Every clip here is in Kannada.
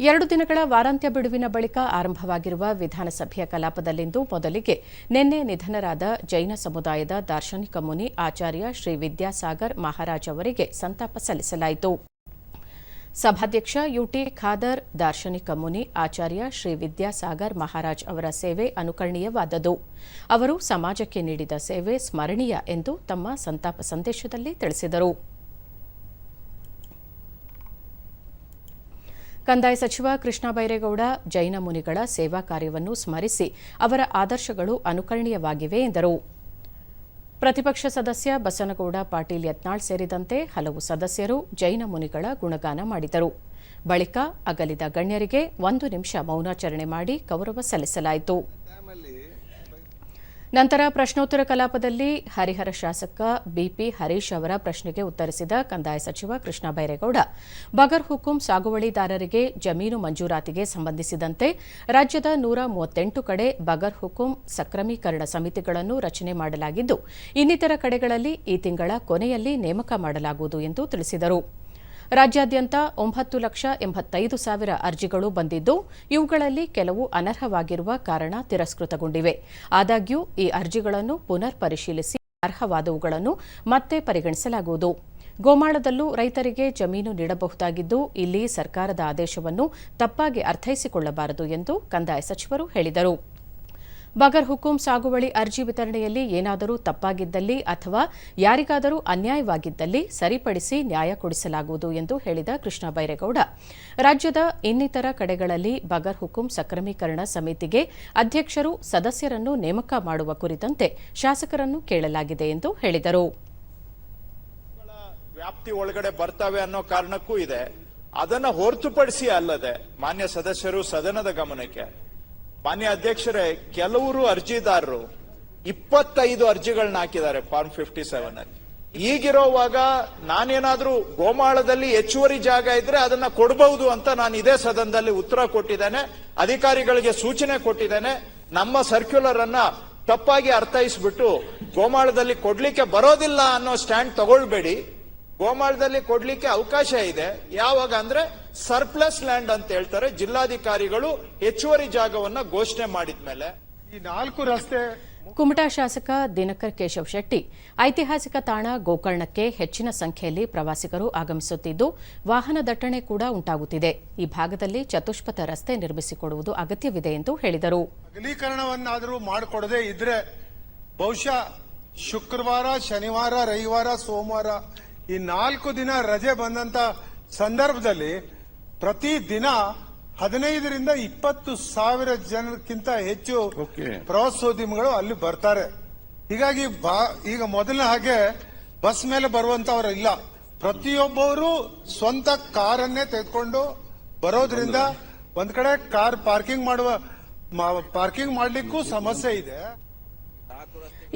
ಎರಡು ದಿನಗಳ ವಾರಾಂತ್ಯ ಬಿಡುವಿನ ಬಳಿಕ ಆರಂಭವಾಗಿರುವ ವಿಧಾನಸಭೆಯ ಕಲಾಪದಲ್ಲಿಂದು ಮೊದಲಿಗೆ ನಿನ್ನೆ ನಿಧನರಾದ ಜೈನ ಸಮುದಾಯದ ದಾರ್ಶನಿಕ ಮುನಿ ಆಚಾರ್ಯ ಶ್ರೀ ವಿದ್ಯಾಸಾಗರ್ ಮಹಾರಾಜ್ ಅವರಿಗೆ ಸಂತಾಪ ಸಲ್ಲಿಸಲಾಯಿತು. ಸಭಾಧ್ಯಕ್ಷ ಯುಟಿ ಖಾದರ್, ದಾರ್ಶನಿಕ ಮುನಿ ಆಚಾರ್ಯ ಶ್ರೀ ವಿದ್ಯಾಸಾಗರ್ ಮಹಾರಾಜ್ ಅವರ ಸೇವೆ ಅನುಕರಣೀಯವಾದದು. ಅವರು ಸಮಾಜಕ್ಕೆ ನೀಡಿದ ಸೇವೆ ಸ್ಮರಣೀಯ ಎಂದು ತಮ್ಮ ಸಂತಾಪ ಸಂದೇಶದಲ್ಲಿ ತಿಳಿಸಿದರು. ಕಂದಾಯ ಸಚಿವ ಕೃಷ್ಣ ಬೈರೇಗೌಡ, ಜೈನ ಮುನಿಗಳ ಸೇವಾ ಕಾರ್ಯವನ್ನು ಸ್ಮರಿಸಿ ಅವರ ಆದರ್ಶಗಳು ಅನುಕರಣೀಯವಾಗಿವೆ ಎಂದರು. ಪ್ರತಿಪಕ್ಷ ಸದಸ್ಯ ಬಸನಗೌಡ, ಪಾಟೀಲ್ ಯತ್ನಾಳ್ ಸೇರಿದಂತೆ ಹಲವು ಸದಸ್ಯರು ಜೈನ ಮುನಿಗಳ ಗುಣಗಾನ ಮಾಡಿದರು. ಬಳಿಕ ಅಗಲಿದ ಗಣ್ಯರಿಗೆ ಒಂದು ನಿಮಿಷ ಮೌನಾಚರಣೆ ಮಾಡಿ ಗೌರವ ಸಲ್ಲಿಸಲಾಯಿತು. ನಂತರ ಪ್ರಶ್ನೋತ್ತರ ಕಲಾಪದಲ್ಲಿ ಹರಿಹರ ಶಾಸಕ ಬಿಪಿ ಹರೀಶ್ ಅವರ ಪ್ರಶ್ನೆಗೆ ಉತ್ತರಿಸಿದ ಕಂದಾಯ ಸಚಿವ ಕೃಷ್ಣ ಬೈರೇಗೌಡ, ಬಗರ್ ಹುಕುಂ ಸಾಗುವಳಿದಾರರಿಗೆ ಜಮೀನು ಮಂಜೂರಾತಿಗೆ ಸಂಬಂಧಿಸಿದಂತೆ ರಾಜ್ಯದ ನೂರ ಮೂವತ್ತೆಂಟು ಕಡೆ ಬಗರ್ ಹುಕುಂ ಸಕ್ರಮೀಕರಣ ಸಮಿತಿಗಳನ್ನು ರಚನೆ ಮಾಡಲಾಗಿದ್ದು, ಇನ್ನಿತರ ಕಡೆಗಳಲ್ಲಿ ಈ ತಿಂಗಳ ಕೊನೆಯಲ್ಲಿ ನೇಮಕ ಮಾಡಲಾಗುವುದು ಎಂದು ತಿಳಿಸಿದರು. ರಾಜ್ಯಾದ್ಯಂತ ಒಂಬತ್ತು ಲಕ್ಷ ಎಂಬತ್ತೈದು ಸಾವಿರ ಅರ್ಜಿಗಳು ಬಂದಿದ್ದು, ಇವುಗಳಲ್ಲಿ ಕೆಲವು ಅನರ್ಹವಾಗಿರುವ ಕಾರಣ ತಿರಸ್ಕೃತಗೊಂಡಿವೆ. ಆದಾಗ್ಯೂ, ಈ ಅರ್ಜಿಗಳನ್ನು ಪುನರ್ ಪರಿಶೀಲಿಸಿ ಅರ್ಹವಾದವುಗಳನ್ನು ಮತ್ತೆ ಪರಿಗಣಿಸಲಾಗುವುದು. ಗೋಮಾಳದಲ್ಲೂ ರೈತರಿಗೆ ಜಮೀನು ನೀಡಬಹುದಾಗಿದ್ದು, ಇಲ್ಲಿ ಸರ್ಕಾರದ ಆದೇಶವನ್ನು ತಪ್ಪಾಗಿ ಅರ್ಥೈಸಿಕೊಳ್ಳಬಾರದು ಎಂದು ಕಂದಾಯ ಸಚಿವರು ಹೇಳಿದರು. ಬಗರ್ ಹುಕುಂ ಸಾಗುವಳಿ ಅರ್ಜಿ ವಿತರಣೆಯಲ್ಲಿ ಏನಾದರೂ ತಪ್ಪಾಗಿದ್ದಲ್ಲಿ ಅಥವಾ ಯಾರಿಗಾದರೂ ಅನ್ಯಾಯವಾಗಿದ್ದಲ್ಲಿ ಸರಿಪಡಿಸಿ ನ್ಯಾಯ ಕೊಡಿಸಲಾಗುವುದು ಎಂದು ಹೇಳಿದ ಕೃಷ್ಣ ಬೈರೇಗೌಡ. ರಾಜ್ಯದ ಇನ್ನಿತರ ಕಡೆಗಳಲ್ಲಿ ಬಗರ್ ಹುಕುಂ ಸಕ್ರಮೀಕರಣ ಸಮಿತಿಗೆ ಅಧ್ಯಕ್ಷರು ಸದಸ್ಯರನ್ನು ನೇಮಕ ಮಾಡುವ ಕುರಿತಂತೆ ಶಾಸಕರನ್ನು ಕೇಳಲಾಗಿದೆ ಎಂದು ಹೇಳಿದರು. ವ್ಯಾಪ್ತಿ ಒಳಗಡೆ ಬರ್ತವೆ ಅನ್ನೋ ಕಾರಣಕ್ಕೂ ಇದೆ. ಅದನ್ನ ಹೊರತುಪಡಿಸಿ ಅಲ್ಲದೆ ಮಾನ್ಯ ಸದಸ್ಯರು ಸದನದ ಗಮನಕ್ಕೆ ಮಾನ್ಯ ಅಧ್ಯಕ್ಷರೇ, ಕೆಲವರು ಅರ್ಜಿದಾರರು ಇಪ್ಪತ್ತೈದು ಅರ್ಜಿಗಳನ್ನ ಹಾಕಿದ್ದಾರೆ ಫಾರ್ಮ್ ಫಿಫ್ಟಿ ಸೆವೆನ್ ಅಲ್ಲಿ. ಈಗಿರೋವಾಗ ನಾನೇನಾದ್ರೂ ಗೋಮಾಳದಲ್ಲಿ ಹೆಚ್ಚುವರಿ ಜಾಗ ಇದ್ರೆ ಅದನ್ನ ಕೊಡಬಹುದು ಅಂತ ನಾನು ಇದೇ ಸದನದಲ್ಲಿ ಉತ್ತರ ಕೊಟ್ಟಿದ್ದೇನೆ, ಅಧಿಕಾರಿಗಳಿಗೆ ಸೂಚನೆ ಕೊಟ್ಟಿದ್ದೇನೆ. ನಮ್ಮ ಸರ್ಕ್ಯುಲರ್ ಅನ್ನ ತಪ್ಪಾಗಿ ಅರ್ಥೈಸ್ಬಿಟ್ಟು ಗೋಮಾಳದಲ್ಲಿ ಕೊಡ್ಲಿಕ್ಕೆ ಬರೋದಿಲ್ಲ ಅನ್ನೋ ಸ್ಟ್ಯಾಂಡ್ ತಗೊಳ್ಬೇಡಿ. ಗೋಮಾಳದಲ್ಲಿ ಕೊಡ್ಲಿಕ್ಕೆ ಅವಕಾಶ ಇದೆ. ಯಾವಾಗ ಅಂದ್ರೆ ಸರ್ಪ್ಲಸ್ ಲ್ಯಾಂಡ್ ಅಂತ ಹೇಳ್ತಾರೆ. ಜಿಲ್ಲಾಧಿಕಾರಿಗಳು ಹೆಚ್ಚುವರಿ ಜಾಗವನ್ನ ಘೋಷಣೆ ಮಾಡಿದ್ಮೇಲೆ ಈ ನಾಲ್ಕು ರಸ್ತೆ ಕುಮಟಾ ಶಾಸಕ ದಿನಕರ್ ಕೇಶವ್ ಶೆಟ್ಟಿ ಐತಿಹಾಸಿಕ ತಾಣ ಗೋಕರ್ಣಕ್ಕೆ ಹೆಚ್ಚಿನ ಸಂಖ್ಯೆಯಲ್ಲಿ ಪ್ರವಾಸಿಗರು ಆಗಮಿಸುತ್ತಿದ್ದು ವಾಹನ ದಟ್ಟಣೆ ಕೂಡ ಉಂಟಾಗುತ್ತಿದೆ. ಈ ಭಾಗದಲ್ಲಿ ಚತುಷ್ಪಥ ರಸ್ತೆ ನಿರ್ಮಿಸಿಕೊಡುವುದು ಅಗತ್ಯವಿದೆ ಎಂದು ಹೇಳಿದರು. ಅಗಲೀಕರಣವನ್ನಾದರೂ ಮಾಡಿಕೊಡದೆ ಇದ್ರೆ ಬಹುಶಃ ಶುಕ್ರವಾರ ಶನಿವಾರ ರವಿವಾರ ಸೋಮವಾರ ಈ ನಾಲ್ಕು ದಿನ ರಜೆ ಬಂದಂತ ಸಂದರ್ಭದಲ್ಲಿ ಪ್ರತಿ ದಿನ ಹದಿನೈದರಿಂದ ಇಪ್ಪತ್ತು ಸಾವಿರ ಜನಕ್ಕಿಂತ ಹೆಚ್ಚು ಪ್ರವಾಸೋದ್ಯಮಿಗಳು ಅಲ್ಲಿ ಬರ್ತಾರೆ. ಹೀಗಾಗಿ ಈಗ ಮೊದಲ ಹಾಗೆ ಬಸ್ ಮೇಲೆ ಬರುವಂತವರು ಇಲ್ಲ. ಪ್ರತಿಯೊಬ್ಬರು ಸ್ವಂತ ಕಾರನ್ನೇ ತೆಗೆದುಕೊಂಡು ಬರೋದ್ರಿಂದ ಒಂದ್ ಕಡೆ ಕಾರ್ ಪಾರ್ಕಿಂಗ್ ಮಾಡುವ ಪಾರ್ಕಿಂಗ್ ಮಾಡ್ಲಿಕ್ಕೂ ಸಮಸ್ಯೆ ಇದೆ.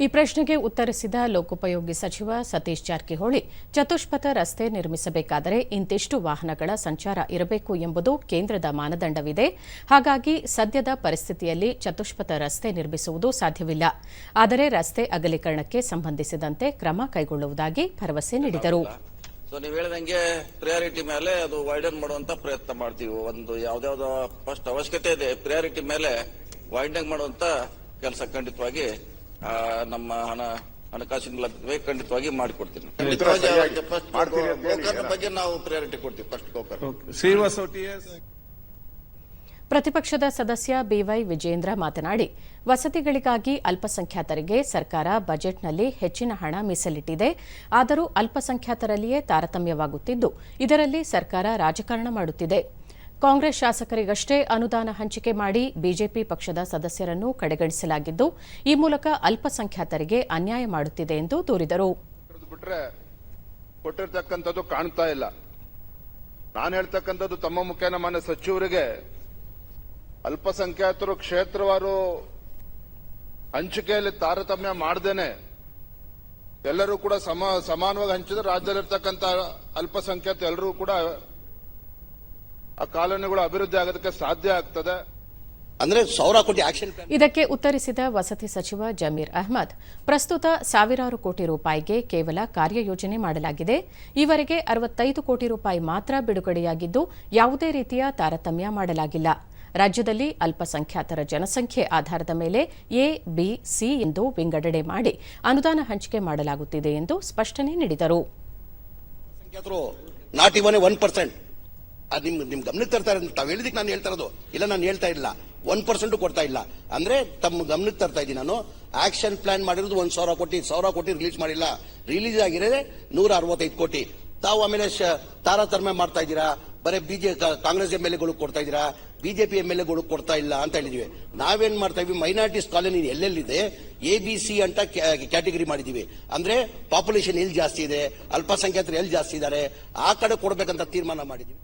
ಈ ಪ್ರಶ್ನೆಗೆ ಉತ್ತರಿಸಿದ ಲೋಕೋಪಯೋಗಿ ಸಚಿವ ಸತೀಶ್ ಜಾರಕಿಹೊಳಿ, ಚತುಷ್ಪಥ ರಸ್ತೆ ನಿರ್ಮಿಸಬೇಕಾದರೆ ಇಂತಿಷ್ಟು ವಾಹನಗಳ ಸಂಚಾರ ಇರಬೇಕು ಎಂಬುದು ಕೇಂದ್ರದ ಮಾನದಂಡವಿದೆ. ಹಾಗಾಗಿ ಸದ್ಯದ ಪರಿಸ್ಥಿತಿಯಲ್ಲಿ ಚತುಷ್ಪಥ ರಸ್ತೆ ನಿರ್ಮಿಸುವುದು ಸಾಧ್ಯವಿಲ್ಲ. ಆದರೆ ರಸ್ತೆ ಅಗಲೀಕರಣಕ್ಕೆ ಸಂಬಂಧಿಸಿದಂತೆ ಕ್ರಮ ಕೈಗೊಳ್ಳುವುದಾಗಿ ಭರವಸೆ ನೀಡಿದರು. ಸೊ ನೀವು ಹೇಳಿದಂಗೆ ಪ್ರಿಯಾರಿಟಿ ಮೇಲೆ ಅದು ವೈಡನ್ ಮಾಡುವಂತ ಪ್ರಯತ್ನ ಮಾಡ್ತೀವಿ. ಒಂದು ಯಾವ್ದಾವ್ದು ಫಸ್ಟ್ ಅವಶ್ಯಕತೆ ಇದೆ. ಪ್ರಿಯಾರಿಟಿ ಮೇಲೆ ವೈಡನ್ ಮಾಡುವಂತ ಕೆಲಸ ಖಂಡಿತವಾಗಿ ನಮ್ಮ ಹಣ ಹಣಕಾಸಿನ ಲಭ್ಯತೆ ಖಂಡಿತವಾಗಿ ಮಾಡಿಕೊಡ್ತೀನಿ. ಗೋಕರ್ಣ ಬಗ್ಗೆ ನಾವು ಪ್ರಿಯಾರಿಟಿ ಕೊಡ್ತೀವಿ ಫಸ್ಟ್ ಗೋಕರ್ಣ ಶ್ರೀನಿವಾಸ್ ಒಟಿಎಸ್ ಪ್ರತಿಪಕ್ಷದ ಸದಸ್ಯ ಬಿವೈ ವಿಜೇಂದ್ರ ಮಾತನಾಡಿ ವಸತಿಗಳಿಗಾಗಿ ಅಲ್ಪಸಂಖ್ಯಾತರಿಗೆ ಸರ್ಕಾರ ಬಜೆಟ್ನಲ್ಲಿ ಹೆಚ್ಚಿನ ಹಣ ಮೀಸಲಿಟ್ಟಿದೆ. ಆದರೂ ಅಲ್ಪಸಂಖ್ಯಾತರಲ್ಲಿಯೇ ತಾರತಮ್ಯವಾಗುತ್ತಿದ್ದು ಇದರಲ್ಲಿ ಸರ್ಕಾರ ರಾಜಕಾರಣ ಮಾಡುತ್ತಿದೆ. ಕಾಂಗ್ರೆಸ್ ಶಾಸಕರಿಗಷ್ಟೇ ಅನುದಾನ ಹಂಚಿಕೆ ಮಾಡಿ ಬಿಜೆಪಿ ಪಕ್ಷದ ಸದಸ್ಯರನ್ನು ಕಡೆಗಣಿಸಲಾಗಿದ್ದು, ಈ ಮೂಲಕ ಅಲ್ಪಸಂಖ್ಯಾತರಿಗೆ ಅನ್ಯಾಯ ಮಾಡುತ್ತಿದೆ ಎಂದು ದೂರಿದರು. ಕೊಟ್ಟಿರ್ತಕ್ಕಂಥದ್ದು ಕಾಣ್ತಾ ಇಲ್ಲ. ನಾನು ಹೇಳ್ತಕ್ಕಂಥದ್ದು ತಮ್ಮ ಮುಖೇನ ಮಾನ್ಯ ಸಚಿವರಿಗೆ ಅಲ್ಪಸಂಖ್ಯಾತರು ಕ್ಷೇತ್ರವಾರು ಹಂಚಿಕೆಯಲ್ಲಿ ತಾರತಮ್ಯ ಮಾಡ್ದೇನೆ. ಎಲ್ಲರೂ ಕೂಡ ಸಮ, ಸಮಾನವಾಗಿ ಹಂಚಿದ್ರೆ ರಾಜ್ಯದಲ್ಲಿರ್ತಕ್ಕಂಥ ಅಲ್ಪಸಂಖ್ಯಾತ ಎಲ್ಲರೂ ಕೂಡ ಆ ಕಾಲೋನಿಗಳು ಅಭಿವೃದ್ಧಿ ಆಗೋದಕ್ಕೆ ಸಾಧ್ಯ ಆಗ್ತದೆ? ಅಂದ್ರೆ ಸಾವಿರ ಕೋಟಿ ಆಕ್ಷನ್ ಇದಕ್ಕೆ ಉತ್ತರಿಸಿದ ವಸತಿ ಸಚಿವ ಜಮೀರ್ ಅಹ್ಮದ್ ಪ್ರಸ್ತುತ ಸಾವಿರಾರು ಕೋಟಿ ರೂಪಾಯಿಗೆ ಕೇವಲ ಕಾರ್ಯಯೋಜನೆ ಮಾಡಲಾಗಿದೆ. ಈವರೆಗೆ ಅರವತ್ತೈದು ಕೋಟಿ ರೂಪಾಯಿ ಮಾತ್ರ ಬಿಡುಗಡೆಯಾಗಿದ್ದು ಯಾವುದೇ ರೀತಿಯ ತಾರತಮ್ಯ ಮಾಡಲಾಗಿಲ್ಲ. ರಾಜ್ಯದಲ್ಲಿ ಅಲ್ಪಸಂಖ್ಯಾತರ ಜನಸಂಖ್ಯೆ ಆಧಾರದ ಮೇಲೆ ಎ ಬಿ ಸಿ ಎಂದು ವಿಂಗಡಣೆ ಮಾಡಿ ಅನುದಾನ ಹಂಚಿಕೆ ಮಾಡಲಾಗುತ್ತಿದೆ ಎಂದು ಸ್ಪಷ್ಟನೆ ನೀಡಿದರು. ಅದು ನಿಮ್ ನಿಮ್ ಗಮನಕ್ಕೆ ತರ್ತಾರೆ ತಾವ್ ಹೇಳಿದಕ್ಕೆ ನಾನು ಹೇಳ್ತಾ ಇರೋದು. ಇಲ್ಲ, ನಾನು ಹೇಳ್ತಾ ಇಲ್ಲ ಒನ್ ಪರ್ಸೆಂಟ್ ಕೊಡ್ತಾ ಇಲ್ಲ. ಅಂದ್ರೆ ತಮ್ಮ ಗಮನಕ್ಕೆ ತರ್ತಾ ಇದ್ದೀನಿ ನಾನು. ಆಕ್ಷನ್ ಪ್ಲಾನ್ ಮಾಡಿರೋದು ಒಂದು ಸಾವಿರ ಕೋಟಿ ಸಾವಿರ ಕೋಟಿ ರಿಲೀಸ್ ಮಾಡಿಲ್ಲ. ರಿಲೀಸ್ ಆಗಿರೋದೇ ನೂರ ಅರವತ್ತೈದು ಕೋಟಿ. ತಾವು ಆಮೇಲೆ ತಾರತಮ್ಯ ಮಾಡ್ತಾ ಇದ್ದೀರಾ? ಬರೀ ಬಿಜೆ ಕಾಂಗ್ರೆಸ್ ಎಂ ಎಲ್ ಎಗಳು ಕೊಡ್ತಾ ಇದ್ದೀರಾ? ಬಿಜೆಪಿ ಎಂ ಎಲ್ ಎಗಳು ಕೊಡ್ತಾ ಇಲ್ಲ ಅಂತ ಹೇಳಿದೀವಿ. ನಾವೇನ್ ಮಾಡ್ತಾ ಇದ್ವಿ? ಮೈನಾರಿಟೀಸ್ ಕಾಲೋನಿ ಎಲ್ಲೆಲ್ಲಿದೆ? ಎ ಬಿ ಸಿ ಅಂತ ಕ್ಯಾಟಗರಿ ಮಾಡಿದೀವಿ ಅಂದ್ರೆ ಪಾಪ್ಯುಲೇಷನ್ ಎಲ್ಲಿ ಜಾಸ್ತಿ ಇದೆ? ಅಲ್ಪಸಂಖ್ಯಾತರು ಎಲ್ಲಿ ಜಾಸ್ತಿ ಇದ್ದಾರೆ? ಆ ಕಡೆ ಕೊಡ್ಬೇಕಂತ ತೀರ್ಮಾನ ಮಾಡಿದೀವಿ